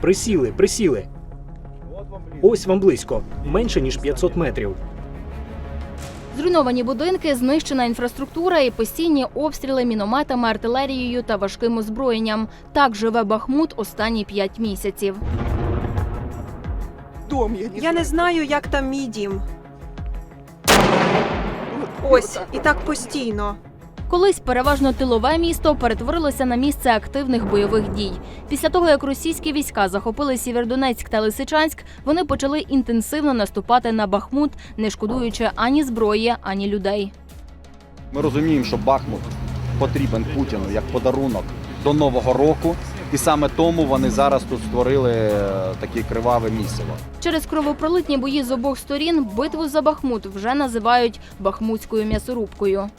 Присіли, присіли. Ось вам близько, менше ніж 500 метрів. Зруйновані будинки, знищена інфраструктура і постійні обстріли мінометами, артилерією та важким озброєнням. Так живе Бахмут останні п'ять місяців. Дом, я не Я не знаю, як там мій дім. Ось, і так постійно. Колись переважно тилове місто перетворилося на місце активних бойових дій. Після того, як російські війська захопили Сєвєродонецьк та Лисичанськ, вони почали інтенсивно наступати на Бахмут, не шкодуючи ані зброї, ані людей. Ми розуміємо, що Бахмут потрібен Путіну як подарунок до Нового року, і саме тому вони зараз тут створили е, таке криваве місиво. Через кровопролитні бої з обох сторін битву за Бахмут вже називають Бахмутською м'ясорубкою.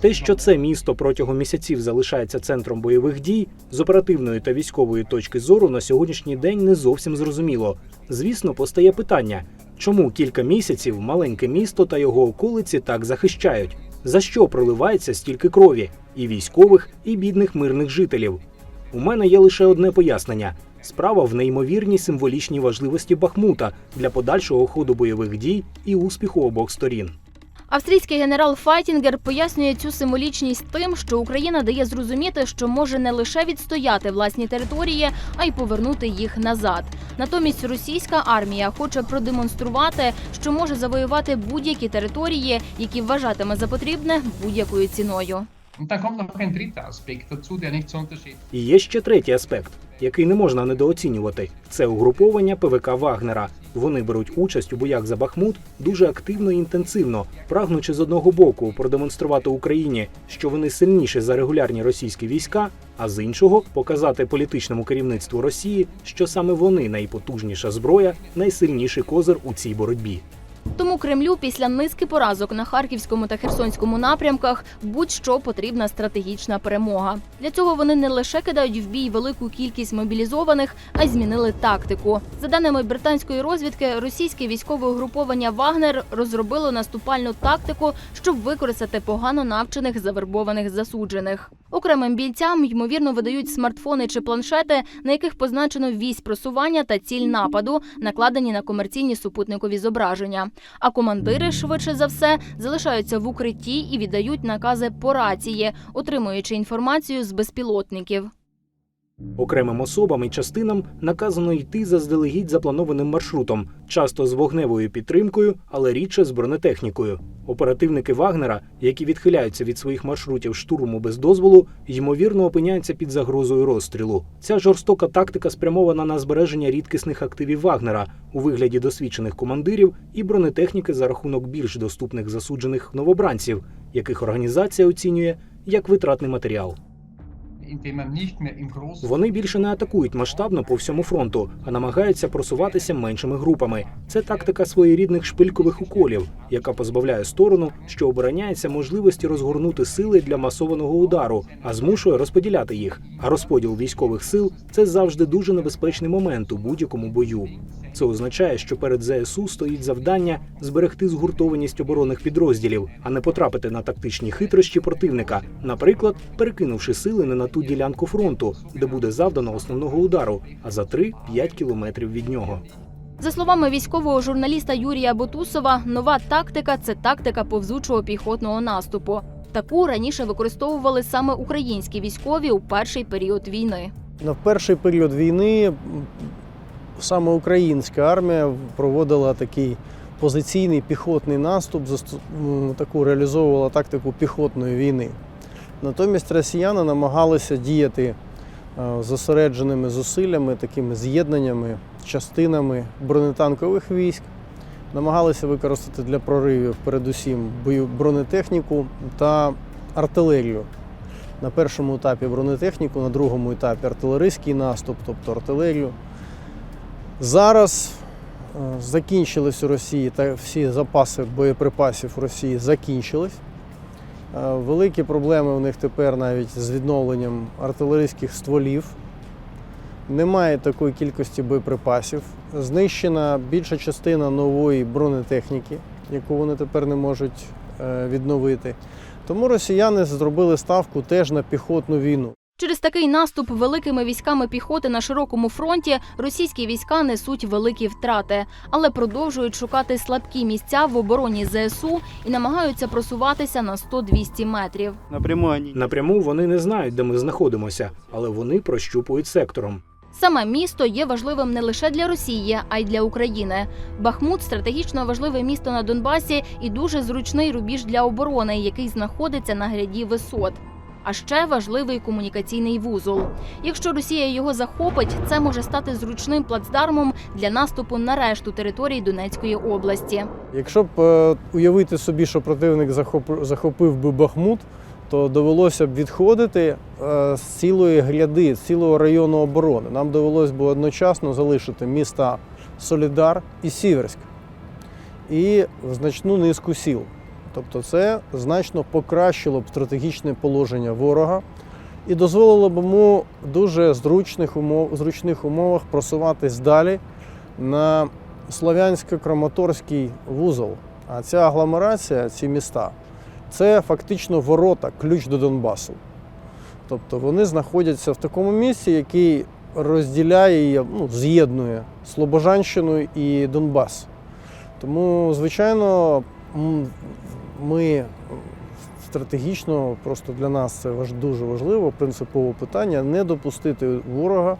Те, що це місто протягом місяців залишається центром бойових дій, з оперативної та військової точки зору на сьогоднішній день не зовсім зрозуміло. Звісно, постає питання, чому кілька місяців маленьке місто та його околиці так захищають? За що проливається стільки крові і військових, і бідних мирних жителів? У мене є лише одне пояснення: справа в неймовірній символічній важливості Бахмута для подальшого ходу бойових дій і успіху обох сторін. Австрійський генерал Файтінгер пояснює цю символічність тим, що Україна дає зрозуміти, що може не лише відстояти власні території, а й повернути їх назад. Натомість російська армія хоче продемонструвати, що може завоювати будь-які території, які вважатиме за потрібне будь-якою ціною. Dritter der nicht zu І є ще третій аспект, який не можна недооцінювати. Це угруповання ПВК Вагнера. Вони беруть участь у боях за Бахмут дуже активно і інтенсивно, прагнучи з одного боку продемонструвати Україні, що вони сильніші за регулярні російські війська, а з іншого показати політичному керівництву Росії, що саме вони найпотужніша зброя, найсильніший козир у цій боротьбі. Тому Кремлю після низки поразок на харківському та херсонському напрямках будь-що потрібна стратегічна перемога. Для цього вони не лише кидають в бій велику кількість мобілізованих, а й змінили тактику. За даними британської розвідки, російське військове угруповання Вагнер розробило наступальну тактику, щоб використати погано навчених завербованих засуджених. Окремим бійцям ймовірно видають смартфони чи планшети, на яких позначено вісь просування та ціль нападу, накладені на комерційні супутникові зображення. А командири, швидше за все, залишаються в укритті і віддають накази по рації, отримуючи інформацію з безпілотників. Окремим особам і частинам наказано йти заздалегідь запланованим маршрутом, часто з вогневою підтримкою, але рідше з бронетехнікою. Оперативники Вагнера, які відхиляються від своїх маршрутів штурму без дозволу, ймовірно опиняються під загрозою розстрілу. Ця жорстока тактика спрямована на збереження рідкісних активів Вагнера у вигляді досвідчених командирів і бронетехніки за рахунок більш доступних засуджених новобранців, яких організація оцінює як витратний матеріал. Вони більше не атакують масштабно по всьому фронту, а намагаються просуватися меншими групами. Це тактика своєрідних шпилькових уколів, яка позбавляє сторону, що обороняється можливості розгорнути сили для масованого удару, а змушує розподіляти їх. А розподіл військових сил це завжди дуже небезпечний момент у будь-якому бою. Це означає, що перед ЗСУ стоїть завдання зберегти згуртованість оборонних підрозділів, а не потрапити на тактичні хитрощі противника, наприклад, перекинувши сили не на ту ділянку фронту, де буде завдано основного удару, а за 3-5 кілометрів від нього. За словами військового журналіста Юрія Бутусова, нова тактика це тактика повзучого піхотного наступу. Таку раніше використовували саме українські військові у перший період війни. На перший період війни саме українська армія проводила такий позиційний піхотний наступ, таку реалізовувала тактику піхотної війни. Натомість росіяни намагалися діяти е, зосередженими зусиллями, такими з'єднаннями, частинами бронетанкових військ. Намагалися використати для проривів передусім бронетехніку та артилерію. На першому етапі бронетехніку, на другому етапі артилерійський наступ, тобто артилерію. Зараз е, закінчились у Росії та всі запаси боєприпасів у Росії закінчились. Е, Великі проблеми у них тепер навіть з відновленням артилерійських стволів. Немає такої кількості боєприпасів. Знищена більша частина нової бронетехніки, яку вони тепер не можуть е, відновити. Тому росіяни зробили ставку теж на піхотну війну. Через такий наступ великими військами піхоти на широкому фронті російські війська несуть великі втрати, але продовжують шукати слабкі місця в обороні ЗСУ і намагаються просуватися на 100-200 метрів. Напрямую Напряму вони не знають, де ми знаходимося, але вони прощупують сектором. Саме місто є важливим не лише для Росії, а й для України. Бахмут стратегічно важливе місто на Донбасі і дуже зручний рубіж для оборони, який знаходиться на гряді висот. А ще важливий комунікаційний вузол. Якщо Росія його захопить, це може стати зручним плацдармом для наступу на решту територій Донецької області. Якщо б е, уявити собі, що противник захоп- захопив би Бахмут, то довелося б відходити е, з цілої гряди, з цілого району оборони. Нам довелось би одночасно залишити міста Солідар і Сіверськ і значну низку сіл. Тобто це значно покращило б стратегічне положення ворога і дозволило б йому дуже зручних, умов, зручних умовах просуватись далі на Слов'янсько-Краматорський вузол. А ця агломерація, ці міста, це фактично ворота, ключ до Донбасу. Тобто вони знаходяться в такому місці, який розділяє, ну, з'єднує Слобожанщину і Донбас. Тому, звичайно, ми стратегічно, просто для нас це дуже важливо, принципове питання не допустити ворога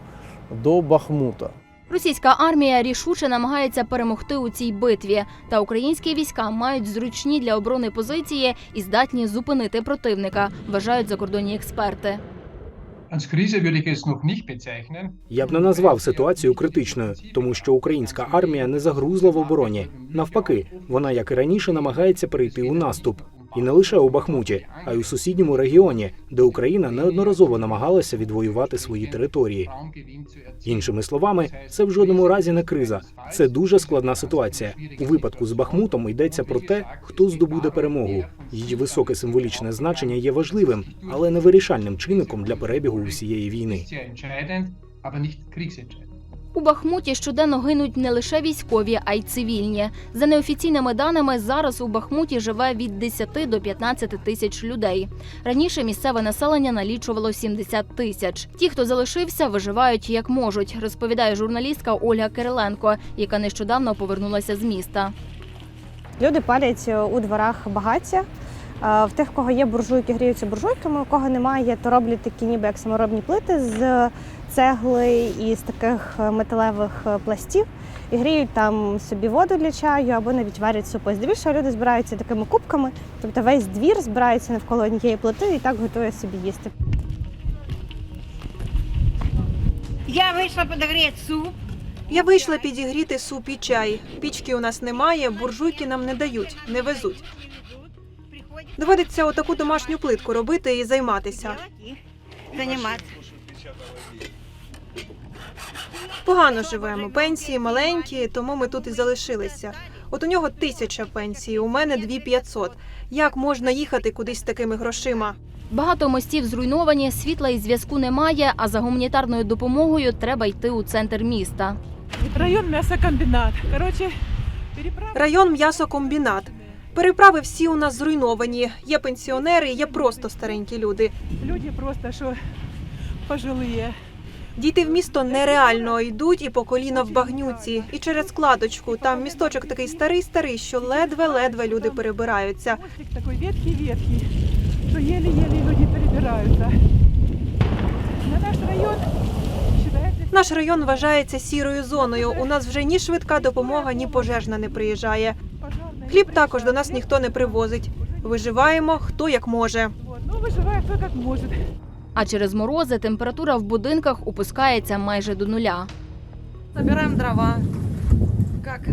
до Бахмута. Російська армія рішуче намагається перемогти у цій битві, та українські війська мають зручні для оборони позиції і здатні зупинити противника, вважають закордонні експерти. Я б не назвав ситуацію критичною, тому що українська армія не загрузла в обороні. Навпаки, вона, як і раніше, намагається перейти у наступ. І не лише у Бахмуті, а й у сусідньому регіоні, де Україна неодноразово намагалася відвоювати свої території. Іншими словами, це в жодному разі не криза. Це дуже складна ситуація. У випадку з Бахмутом йдеться про те, хто здобуде перемогу. Її високе символічне значення є важливим, але не вирішальним чинником для перебігу усієї війни. У Бахмуті щоденно гинуть не лише військові, а й цивільні. За неофіційними даними, зараз у Бахмуті живе від 10 до 15 тисяч людей. Раніше місцеве населення налічувало 70 тисяч. Ті, хто залишився, виживають як можуть, розповідає журналістка Ольга Кириленко, яка нещодавно повернулася з міста. Люди палять е, у дворах багаття. В тих, в кого є буржуйки, гріються буржуйками, у кого немає, то роблять такі ніби як саморобні плити з цегли і з таких е, металевих е, пластів. І гріють там собі воду для чаю або навіть варять супи. Здебільшого люди збираються такими кубками, тобто весь двір збирається навколо однієї плити і так готує собі їсти. Я вийшла подогріти суп. Я вийшла підігріти суп і чай. Пічки у нас немає, буржуйки нам не дають, не везуть. Доводиться отаку домашню плитку робити і займатися. Займатися. Погано живемо. Пенсії маленькі, тому ми тут і залишилися. От у нього тисяча пенсій, у мене дві п'ятсот. Як можна їхати кудись з такими грошима? Багато мостів зруйновані, світла і зв'язку немає. А за гуманітарною допомогою треба йти у центр міста. Район мясокомбинат. Короче, переправа. Район м'ясокомбінат. Переправи всі у нас зруйновані. Є пенсіонери, є просто старенькі люди. Люди просто що пожилые. Дійти в місто нереально йдуть і по коліна в багнюці, і через складочку. Там місточок такий старий, старий, що ледве-ледве люди перебираються. Мостик такой ветхий-ветхий, что еле-еле люди перебираются. На наш район Наш район вважається сірою зоною. У нас вже ні швидка допомога, ні пожежна не приїжджає. Хліб також до нас ніхто не привозить. Виживаємо хто як може. Ну, выживает кто как может. А через морози температура в будинках опускається майже до нуля. Собираємо дрова.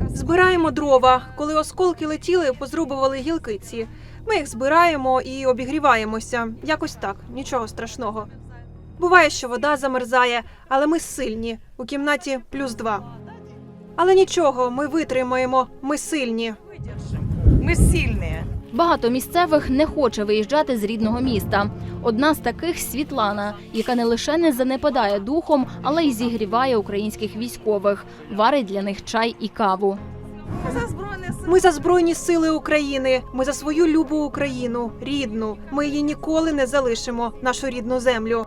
Збираємо дрова. Коли осколки летіли, позрубували гілки ці. Ми їх збираємо і обігріваємося. Якось так, нічого страшного. Буває, що вода замерзає, але ми сильні. У кімнаті плюс два. Але нічого, ми витримаємо, ми сильні. Ми сильні. Багато місцевих не хоче виїжджати з рідного міста. Одна з таких Світлана, яка не лише не занепадає духом, але й зігріває українських військових, варить для них чай і каву. За збройне Ми за збройні сили України. Ми за свою любу Україну, рідну. Ми її ніколи не залишимо, нашу рідну землю.